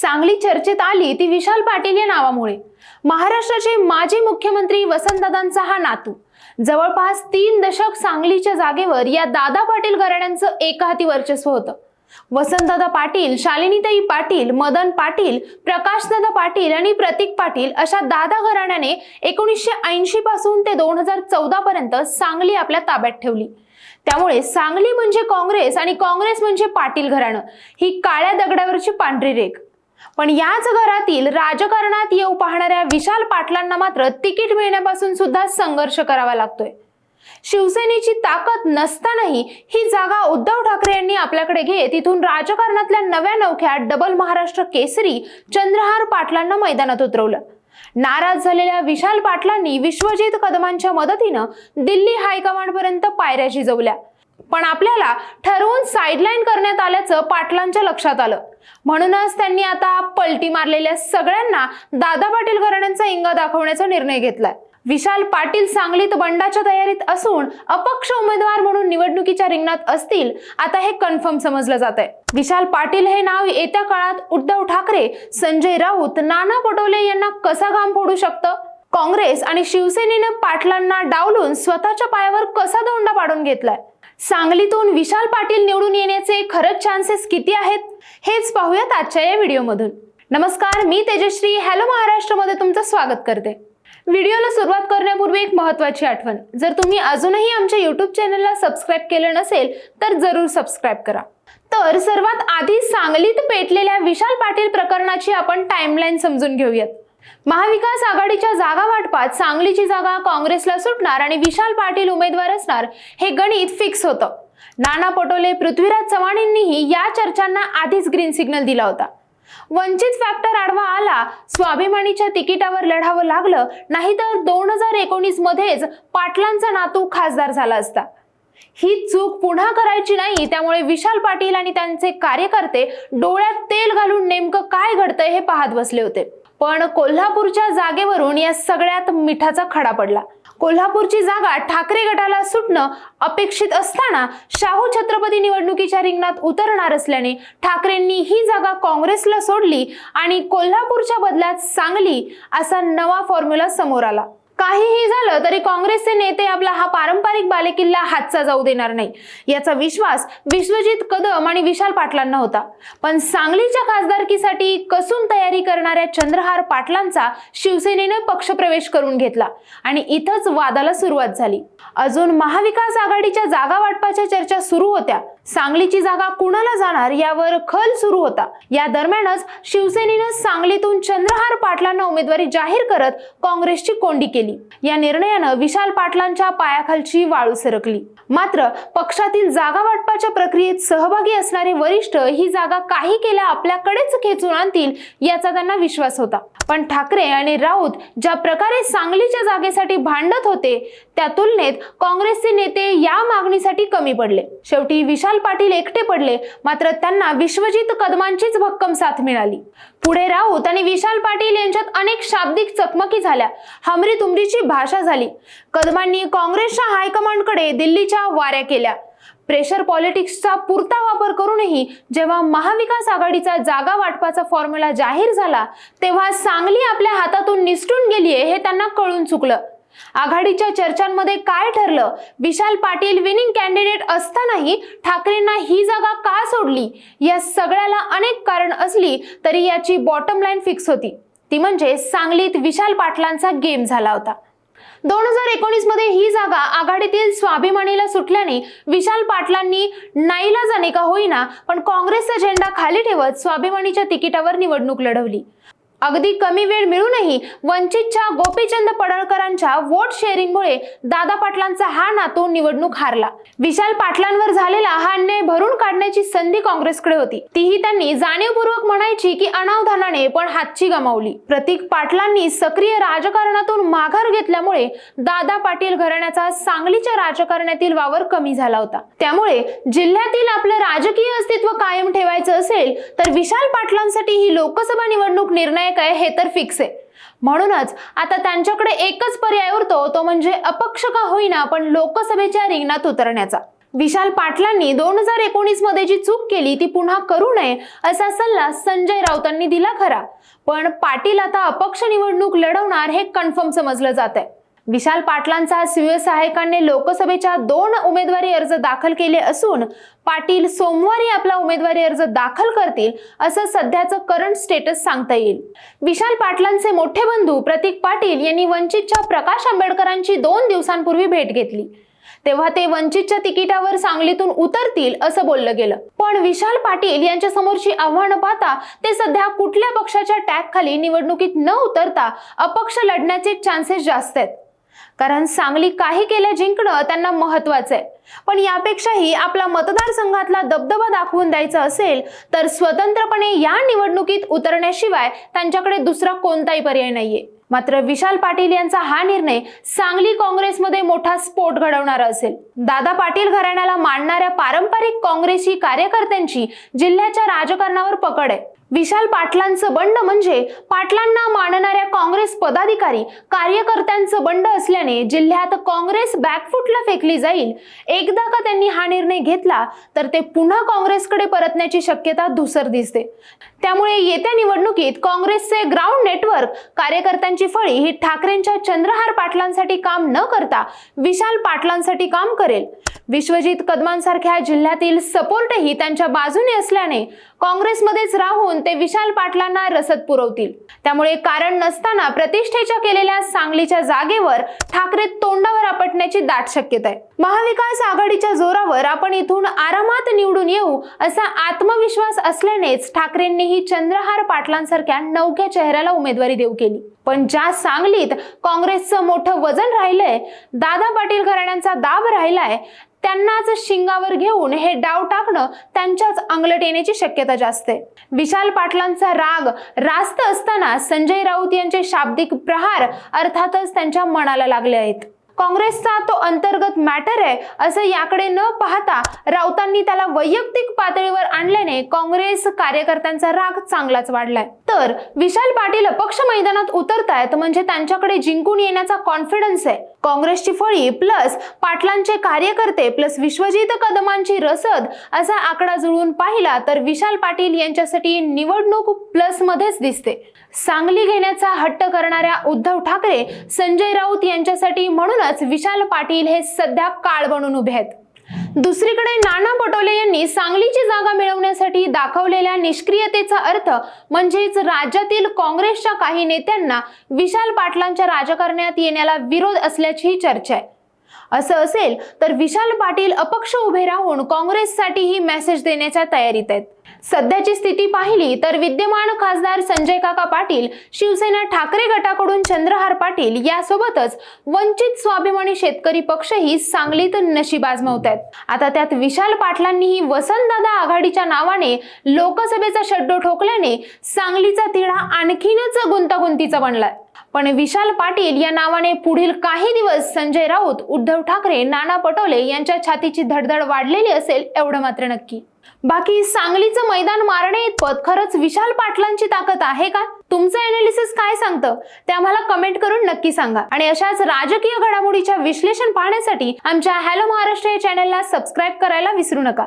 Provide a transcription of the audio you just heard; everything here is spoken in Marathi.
सांगली चर्चेत आली ती विशाल पाटील या नावामुळे. महाराष्ट्राचे माजी मुख्यमंत्री वसंतदादांचा हा नातू. जवळपास तीन दशक सांगलीच्या जागेवर या दादा पाटील घराण्यांचं एकहाती वर्चस्व होतं. वसंतदादा पाटील शालिनीताई पाटील मदन पाटील प्रकाशदादा पाटील आणि प्रतीक पाटील अशा दादा घराण्याने एकोणीसशे ऐंशी पासून ते दोन हजार चौदा पर्यंत सांगली आपल्या ताब्यात ठेवली. त्यामुळे सांगली म्हणजे काँग्रेस आणि काँग्रेस म्हणजे पाटील घराणं. ही काळ्या दगडावरची पांढरी रेख. पण याच घरातील राजकारणात येऊ पाहणाऱ्या विशाल पाटलांना मात्र तिकीट मिळण्यापासून सुद्धा संघर्ष करावा लागतोय. शिवसेनेची ताकद नसतानाही ही जागा उद्धव ठाकरे यांनी आपल्याकडे घेत इथून राजकारणातल्या नव्या नवख्या डबल महाराष्ट्र केसरी चंद्रहार पाटलांना मैदानात उतरवलं. नाराज झालेल्या विशाल पाटलांनी विश्वजित कदमांच्या मदतीनं दिल्ली हायकमांड पर्यंत पायऱ्या झिजवल्या पण आपल्याला ठरवून साईडलाईन करण्यात आल्याचं पाटलांच्या लक्षात आलं. म्हणूनच त्यांनी आता पलटी मारलेल्या सगळ्यांना दादा पाटील घराण्यांचा इंगा दाखवण्याचा निर्णय घेतलाय. विशाल पाटील सांगलीत बंडाच्या तयारीत असून अपक्ष उमेदवार म्हणून निवडणुकीच्या रिंगणात असतील आता हे कन्फर्म समजलं जात आहे विशाल पाटील हे नाव येत्या काळात उद्धव ठाकरे संजय राऊत नाना पटोले यांना कसा घाम फोडू शकतं? काँग्रेस आणि शिवसेनेनं पाटलांना डावलून स्वतःच्या पायावर कसा दोंडा पाडून घेतलाय? सांगलीतून विशाल पाटील निवडून येण्याचे खरंच चान्सेस किती आहेत? हेच पाहूयात आजच्या या व्हिडिओमधून. नमस्कार मी तेजश्री. हॅलो महाराष्ट्रमध्ये तुमचं स्वागत करते. व्हिडिओला सुरुवात करण्यापूर्वी एक महत्त्वाची आठवण. जर तुम्ही अजूनही आमच्या यूट्यूब चॅनलला सबस्क्राईब केलं नसेल तर जरूर सबस्क्राईब करा. तर सर्वात आधी सांगलीत पेटलेल्या विशाल पाटील प्रकरणाची आपण टाइमलाईन समजून घेऊयात. महाविकास आघाडीच्या जागा वाटपात सांगलीची जागा काँग्रेसला सुटणार आणि विशाल पाटील उमेदवार असणार हे गणित फिक्स होतं. नाना पटोले पृथ्वीराज चव्हाणींनीही या चर्चांना आधीच ग्रीन सिग्नल दिला होता. वंचित फॅक्टर आडवा आला स्वाभिमानीच्या तिकिटावर लढावं लागलं नाहीतर दोन हजार एकोणीस मध्येच पाटलांचा नातू खासदार झाला असता. ही चूक पुन्हा करायची नाही त्यामुळे विशाल पाटील आणि त्यांचे कार्यकर्ते डोळ्यात तेल घालून नेमकं काय घडतंय हे पाहत बसले होते. पण कोल्हापूरच्या जागेवरून या सगळ्यात मिठाचा खडा पडला. कोल्हापूरची जागा ठाकरे गटाला सुटणं अपेक्षित असताना शाहू छत्रपती निवडणुकीच्या रिंगणात उतरणार असल्याने ठाकरेंनी ही जागा काँग्रेसला सोडली आणि कोल्हापूरच्या बदल्यात सांगली असा नवा फॉर्म्युला समोर आला. काहीही झालं तरी काँग्रेसचे नेते आपला हा पारंपरिक बालेकिल्ला हातचा जाऊ देणार नाही. याचा विश्वास विश्वजित कदम आणि विशाल पाटलांना होता. पण सांगलीच्या खासदारकीसाठी कसून तयारी करणाऱ्या चंद्रहार पाटलांचा शिवसेनेनं पक्षप्रवेश करून घेतला आणि इथंच वादाला सुरुवात झाली. अजून महाविकास आघाडीच्या जागा वाटपाच्या चर्चा सुरू होत्या. सांगलीची जागा कुणाला जाणार यावर खल सुरू होता. या दरम्यानच शिवसेनेनं सांगलीतून चंद्रहार पाटलांना उमेदवारी जाहीर करत काँग्रेसची कोंडी केली. या निर्णयानं विशाल पाटलांच्या पायाखालची वाळू सरकली. मात्र पक्षातील जागा वाटपाच्या प्रक्रियेत सहभागी असणारे वरिष्ठ ही जागा काही केल्या आपल्याकडेच खेचून आणतील याचा त्यांना विश्वास होता. पण ठाकरे आणि राऊत ज्या प्रकारे सांगलीच्या जागेसाठी भांडत होते त्या तुलनेत काँग्रेसचे नेते या मागणीसाठी कमी पडले. शेवटी विशाल पाटील एकटे पडले. मात्र त्यांना विश्वजित कदमांचीच भक्कम साथ मिळाली. पुढे राऊत आणि विशाल पाटील यांच्यात अनेक शाब्दिक चकमकी झाल्या. हमरी तुमरीची भाषा झाली. कदमांनी काँग्रेसच्या हायकमांडकडे दिल्लीच्या वाऱ्या केल्या. प्रेशर पॉलिटिक्सचा पुरता वापर करूनही जेव्हा महाविकास आघाडीचा जागा वाटपाचा फॉर्म्युला जाहीर झाला तेव्हा सांगली आपल्या हातातून निसटून गेलीये हे त्यांना कळून चुकलं. आघाडीच्या चर्चांमध्ये काय ठरलं? विशाल पाटील विनिंग कॅन्डिडेट असतानाही ठाकरेंना ही जागा का सोडली? या सगळ्याला अनेक कारण असली तरी याची बॉटम लाईन फिक्स होती. ती म्हणजे सांगलीत विशाल पाटलांचा गेम झाला होता. दोन हजार एकोणीसमध्ये ही जागा आघाडीतील स्वाभिमानीला सुटल्याने विशाल पाटलांनी नाईलाजाने का होईना पण काँग्रेसचा झेंडा खाली ठेवत स्वाभिमानीच्या तिकिटावर निवडणूक लढवली. अगदी कमी वेळ मिळूनही वंचितच्या गोपीचंद पडळकरांच्या वोट शेअरिंगमुळे दादा पाटलांचा हा नातू निवडणूक हारला. विशाल पाटलांवर झालेला हा अन्याय भरून काढण्याची संधी काँग्रेसकडे होती. तीही त्यांनी जाणीवपूर्वक म्हणायची की अनावधानाने पण हातची गमावली. प्रतीक पाटलांनी सक्रिय राजकारणातून माघार घेतल्यामुळे दादा पाटील घराण्याचा सांगलीच्या राजकारणातील वावर कमी झाला होता. त्यामुळे जिल्ह्यातील आपलं राजकीय अस्तित्व कायम ठेवायचं असेल तर विशाल पाटलांसाठी ही लोकसभा निवडणूक निर्णय निर्णायक आहे हे तर फिक्स आहे. म्हणूनच आता त्यांच्याकडे एकच पर्याय उरतो तो म्हणजे अपक्ष का होईना पण लोकसभेच्या रिंगणात उतरण्याचा. विशाल पाटलांनी दोन हजार एकोणीसमध्ये जी चूक केली ती पुन्हा करू नये असा सल्ला संजय राऊतांनी दिला खरा. पण पाटील आता अपक्ष निवडणूक लढवणार हे कन्फर्म समजलं जात आहे विशाल पाटलांचा शिवसहायकांनी लोकसभेच्या दोन उमेदवारी अर्ज दाखल केले असून पाटील सोमवारी आपला उमेदवारी अर्ज दाखल करतील असं सध्याचं करंट स्टेटस सांगता येईल. विशाल पाटलांचे मोठे बंधू प्रतीक पाटील यांनी वंचितच्या प्रकाश आंबेडकरांची दोन दिवसांपूर्वी भेट घेतली. तेव्हा ते वंचितच्या तिकिटावर सांगलीतून उतरतील असं बोललं गेलं. पण विशाल पाटील यांच्या समोरची आव्हानं पाहता ते सध्या कुठल्या पक्षाच्या टॅग खाली निवडणुकीत न उतरता अपक्ष लढण्याचे चान्सेस जास्त आहेत. कारण सांगली काही केल्या जिंकणं त्यांना महत्वाचं आहे. पण यापेक्षाही आपला मतदारसंघातला दबदबा दाखवून द्यायचा असेल तर स्वतंत्रपणे या निवडणुकीत उतरण्याशिवाय त्यांच्याकडे दुसरा कोणताही पर्याय नाहीये. मात्र विशाल पाटील यांचा हा निर्णय सांगली काँग्रेसमध्ये मोठा स्फोट घडवणारा असेल. दादा पाटील घराण्याला मांडणाऱ्या पारंपरिक काँग्रेसी कार्यकर्त्यांची जिल्ह्याच्या राजकारणावर पकड आहे. विशाल पाटलांचं बंड म्हणजे पाटलांना मानणाऱ्या काँग्रेस पदाधिकारी कार्यकर्त्यांचं बंड असल्याने जिल्ह्यात काँग्रेस बॅकफुटला फेकली जाईल. एकदा का त्यांनी हा निर्णय घेतला तर ते पुन्हा काँग्रेसकडे परतण्याची शक्यता धुसर दिसते. त्यामुळे येत्या निवडणुकीत काँग्रेसचे ग्राउंड नेटवर्क कार्यकर्त्यांची फळी ही ठाकरेंच्या चंद्रहार पाटलांसाठी काम न करता विशाल पाटलांसाठी काम करेल. विश्वजित कदमांसारख्या जिल्ह्यातील सपोर्टही त्यांच्या बाजूने असल्याने काँग्रेसमध्येच राहून ते विशाल पाटलांना रसद पुरवतील. त्यामुळे कारण नसताना प्रतिष्ठेच्या केलेल्या सांगलीच्या जागेवर ठाकरे तोंडावर आपटण्याची दाट शक्यता आहे महाविकास आघाडीच्या जोरावर आपण इथून आरामात निवडून येऊ असा आत्मविश्वास असल्यानेच ठाकरेंनीही चंद्रहार पाटलांसारख्या नवख्या चेहऱ्याला उमेदवारी देऊ केली. पण ज्या सांगलीत काँग्रेसचं मोठं वजन राहिलंय दादा पाटील घराण्यांचा दाब राहिलाय त्यांनाच शिंगावर घेऊन हे डाव टाकणं त्यांच्याच अंगलट येण्याची शक्यता जास्त आहे. विशाल पाटलांचा राग रास्त असताना संजय राऊत यांचे शाब्दिक प्रहार अर्थातच त्यांच्या मनाला लागले आहेत. काँग्रेसचा तो अंतर्गत मॅटर आहे असं याकडे न पाहता राऊतांनी त्याला वैयक्तिक पातळीवर आणल्याने काँग्रेस कार्यकर्त्यांचा राग चांगलाच वाढलाय. तर विशाल पाटील अपक्ष मैदानात उतरतायत म्हणजे त्यांच्याकडे जिंकून येण्याचा कॉन्फिडन्स आहे. काँग्रेसची फळी प्लस पाटलांचे कार्यकर्ते प्लस विश्वजित कदमांची रसद असा आकडा जुळवून पाहिला तर विशाल पाटील यांच्यासाठी निवडणूक प्लस मध्येच दिसते. सांगली घेण्याचा हट्ट करणाऱ्या उद्धव ठाकरे संजय राऊत यांच्यासाठी म्हणूनच विशाल पाटील हे सध्या काळ बनून उभे आहेत. दुसरीकडे नाना पटोले यांनी सांगलीची जागा मिळवण्यासाठी दाखवलेल्या निष्क्रियतेचा अर्थ म्हणजेच राज्यातील काँग्रेसच्या काही नेत्यांना विशाल पाटलांच्या राजकारणात येण्याला विरोध असल्याची चर्चा आहे. असं असेल तर विशाल पाटील अपक्ष उभे राहून काँग्रेससाठी ही मेसेज देण्याच्या तयारीत आहेत. सध्याची स्थिती पाहिली तर विद्यमान खासदार संजय काका पाटील शिवसेना ठाकरे गटाकडून चंद्रहार पाटील यासोबतच वंचित स्वाभिमानी शेतकरी पक्षही सांगलीत नशीब आजमावत आहेत. आता त्यात विशाल पाटलांनीही वसंतदादा आघाडीच्या नावाने लोकसभेचा शड्डो ठोकल्याने सांगलीचा तिढा आणखीनच गुंतागुंतीचा बनलाय. पण विशाल पाटील या नावाने पुढील काही दिवस संजय राऊत उद्धव ठाकरे नाना पटोले यांच्या छातीची धडधड वाढलेली असेल एवढं मात्र नक्की. बाकी सांगलीचं मैदान मारणे इतपत खरंच विशाल पाटलांची ताकद आहे का? तुमचं अनालिसिस काय सांगतं? ते आम्हाला कमेंट करून नक्की सांगा. आणि अशाच राजकीय घडामोडीच्या विश्लेषण पाहण्यासाठी आमच्या हॅलो महाराष्ट्र या चॅनलला सबस्क्राईब करायला विसरू नका.